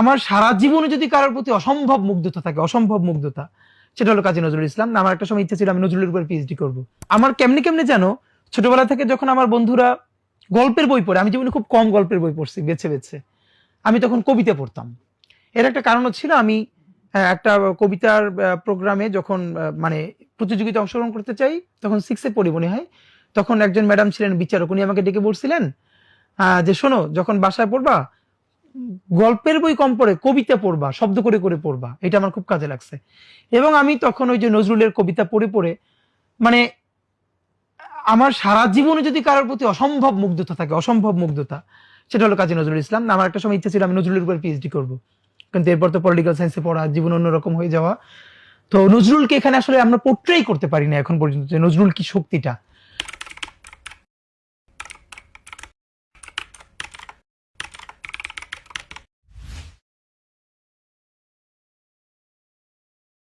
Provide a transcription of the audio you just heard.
আমার সারা জীবনে যদি কারোর প্রতি অসম্ভব মুগ্ধতা থাকে, অসম্ভব মুগ্ধতা, সেটা হলো কাজী নজরুল ইসলাম। আমার একটা সময় ইচ্ছা ছিল আমি নজরুলের উপর পিএইচডি করব। আমার কেমনে কেমনে যেন ছোটবেলা থেকে যখন আমার বন্ধুরা গল্পের বই পড়ে, আমি জীবনে খুব কম গল্পের বই পড়ছি, বেছে বেছে। আমি তখন কবিতা পড়তাম। এর একটা কারণও ছিল, আমি একটা কবিতার প্রোগ্রামে যখন মানে প্রতিযোগিতা অংশগ্রহণ করতে চাই, তখন সিক্সে পড়ি মনে হয়। তখন একজন ম্যাডাম ছিলেন বিচারক, উনি আমাকে ডেকে বলছিলেন যে শোনো, যখন বাসায় পড়বা গল্পের বই কম পড়ে, কবিতা পড়বা, শব্দ করে করে পড়বা, এটা আমার খুব কাজে লাগছে। এবং আমি তখন ওই যে নজরুলের কবিতা পড়ে পড়ে মানে আমার সারা জীবনে যদি কারোর প্রতি অসম্ভব মুগ্ধতা থাকে, অসম্ভব মুগ্ধতা, সেটা হলো কাজী নজরুল ইসলাম। আমার একটা সময় ইচ্ছা ছিল আমি নজরুলের উপর পিএইচডি করব। কিন্তু এরপর তো পলিটিক্যাল সায়েন্সে পড়া, জীবন অন্যরকম হয়ে যাওয়া। তো নজরুলকে এখানে আসলে আমরা পোর্ট্রেই করতে পারি না এখন পর্যন্ত যে নজরুল কি শক্তিটা।